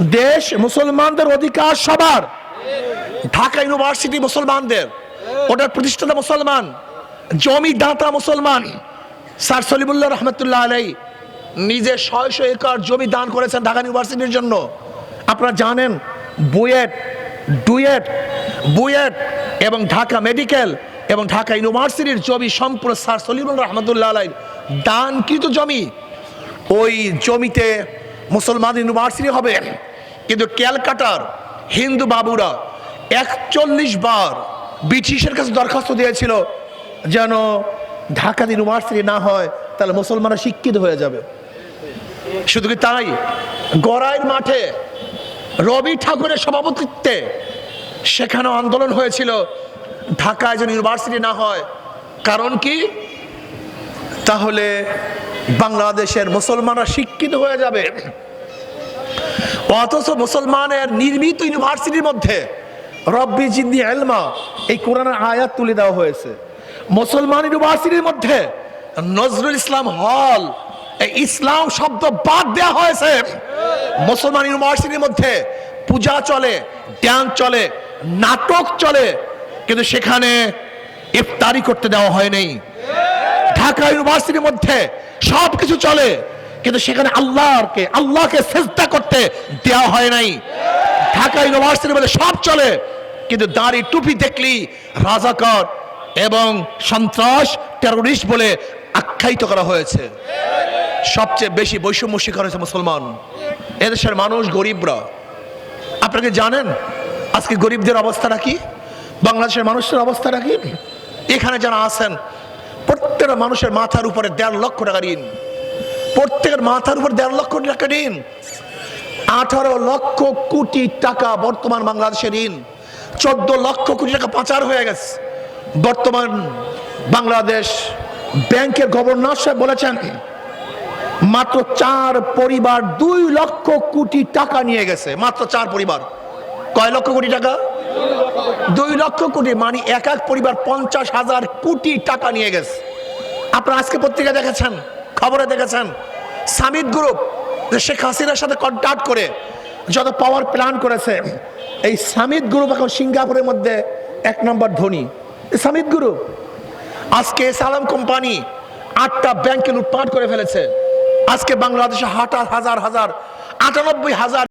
দেশ মুসলমানদের অধিকার সবার। ঢাকা ইউনিভার্সিটি মুসলমানদের, ওটার প্রতিষ্ঠাতা মুসলমান, জমি দাতা মুসলমান, স্যার সলিমুল্লাহ রহমতুল্লাহ আলাই নিজে ছয়শো একর জমি দান করেছেন ঢাকা ইউনিভার্সিটির জন্য। আপনারা জানেন, বুয়েট, ডুয়েট, বুয়েট এবং ঢাকা মেডিকেল এবং ঢাকা ইউনিভার্সিটির জমি সম্পূর্ণ স্যার সলিমুল্লাহ রহমতুল্লাহ আলাই দানকৃত জমি। ওই জমিতে মুসলমান ইউনিভার্সিটি হবে। কিন্তু ক্যালকাটার হিন্দু বাবুরা একচল্লিশ বার ব্রিটিশের কাছে দরখাস্ত দিয়েছিল যেন ঢাকা ইউনিভার্সিটি না হয়, তাহলে মুসলমানরা শিক্ষিত হয়ে যাবে। শুধু কি তাই? গড়াইয়ের মাঠে রবি ঠাকুরের সভাপতিত্বে সেখানেও আন্দোলন হয়েছিল। ঢাকায় যেন ইউনিভার্সিটি না হয়। কারণ কি? তাহলে বাংলাদেশের মুসলমানরা শিক্ষিত হয়ে যাবে। অথচ মুসলমানের নির্মিত ইউনিভার্সিটির মধ্যে রব্বি জিন্দি এলমা এই কোরআনের আয়াত তুলে দেওয়া হয়েছে। মুসলমান ইউনিভার্সিটির মধ্যে নজরুল ইসলাম হল, এই ইসলাম শব্দ বাদ দেওয়া হয়েছে। মুসলমান ইউনিভার্সিটির মধ্যে পূজা চলে ড্যান্স চলে, নাটক চলে, কিন্তু সেখানে ইফতারি করতে দেওয়া হয়নি ঢাকা ইউনিভার্সিটির মধ্যে সব কিছু চলে, কিন্তু সেখানে আল্লাহকে আল্লাহকে চেষ্টা করতে দেওয়া হয় নাই। ঢাকা ইউনিভার্সিটির মধ্যে সব চলে, কিন্তু দাড়ি টুপি দেখলি রাজাকর এবং সন্ত্রাস টেরোরিস্ট বলে আখ্যায়িত করা হয়েছে। সবচেয়ে বেশি বৈষম্য শিকার হয়েছে মুসলমান। এদেশের মানুষ গরিবরা। আপনাকে জানেন আজকে গরিবদের অবস্থাটা কি? বাংলাদেশের মানুষের অবস্থাটা কি? এখানে যারা আছেন প্রত্যেকটা মানুষের মাথার উপরে দেড় লক্ষ টাকা ঋণ। প্রত্যেকের মাথার উপর দেড় লক্ষ টাকা ঋণ। আঠারো লক্ষ কোটি টাকা বর্তমান বাংলাদেশের ঋণ। চোদ্দ লক্ষ কোটি টাকা পাচার হয়ে গেছে। বর্তমান বাংলাদেশ ব্যাংকের গভর্নর সাহেব বলেছেন, মাত্র চার পরিবার দুই লক্ষ কোটি টাকা নিয়ে গেছে। মাত্র চার পরিবার। কয় লক্ষ কোটি টাকা? দুই লক্ষ কোটি মানে এক এক পরিবার পঞ্চাশ হাজার কোটি টাকা নিয়ে গেছে। আপনারা আজকে পত্রিকা দেখেছেন, খবরে দেখেছেন গ্রুপ শেখ হাসিনার সাথে কন্ট্যাক্ট করে যত পাওয়ার প্ল্যান করেছে, এই সামিদ গ্রুপ এখন সিঙ্গাপুরের মধ্যে এক নম্বর ধনী। সামিদ গ্রুপ, আজকে সালাম কোম্পানি আটটা ব্যাংকে লুটপাট করে ফেলেছে। আজকে বাংলাদেশে হাজার হাজার হাজার, আটানব্বই হাজার